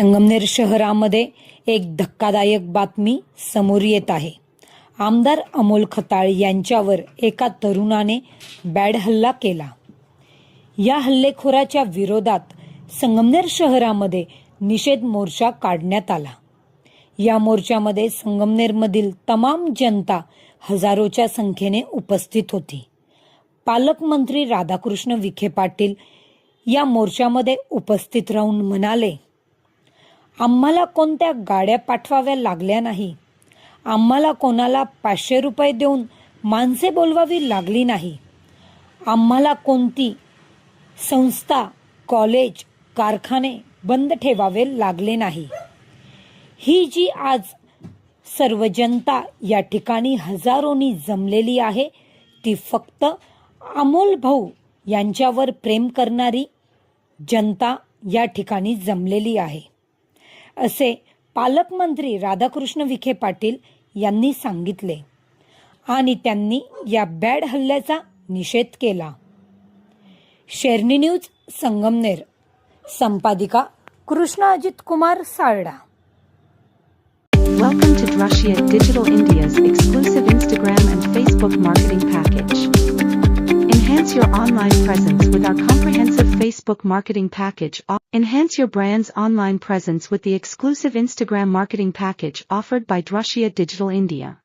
संगमनेर शहरामध्ये एक धक्कादायक बातमी समोर येत आहे. आमदार अमोल खताळ यांच्यावर एका तरुणाने बॅड हल्ला केला. या हल्लेखोराच्या विरोधात संगमनेर शहरामध्ये निषेध मोर्चा काढण्यात आला. या मोर्चामध्ये संगमनेरमधील तमाम जनता हजारोच्या संख्येने उपस्थित होती. पालकमंत्री राधाकृष्ण विखे पाटील या मोर्चामध्ये उपस्थित राहून म्हणाले आम्हाला कोणत्या गाड्या पाठवाव्या लागल्या नाही? आम्हाला कोणाला पाचशे रुपये देऊन माणसे बोलवावी लागली नाही. आम्हाला कोणती संस्था कॉलेज कारखाने बंद ठेवावे लागले नाही. ही जी आज सर्व जनता या ठिकाणी हजारोनी जमलेली आहे ती फक्त अमोल भाऊ यांच्यावर प्रेम करणारी जनता या ठिकाणी जमलेली आहे. असे पालकमंत्री राधाकृष्ण विखे पाटील यांनी सांगितले आणि त्यांनी या बॅड हल्ल्याचा निषेध केला Sherni news Sangamner संपादिका Krishna Ajit Kumar Sarda Welcome to Drashia Digital India's exclusive Instagram and Facebook marketing package. Enhance your online presence with our comprehensive Facebook marketing package. Enhance your brand's online presence with the exclusive Instagram marketing package offered by Drashia Digital India.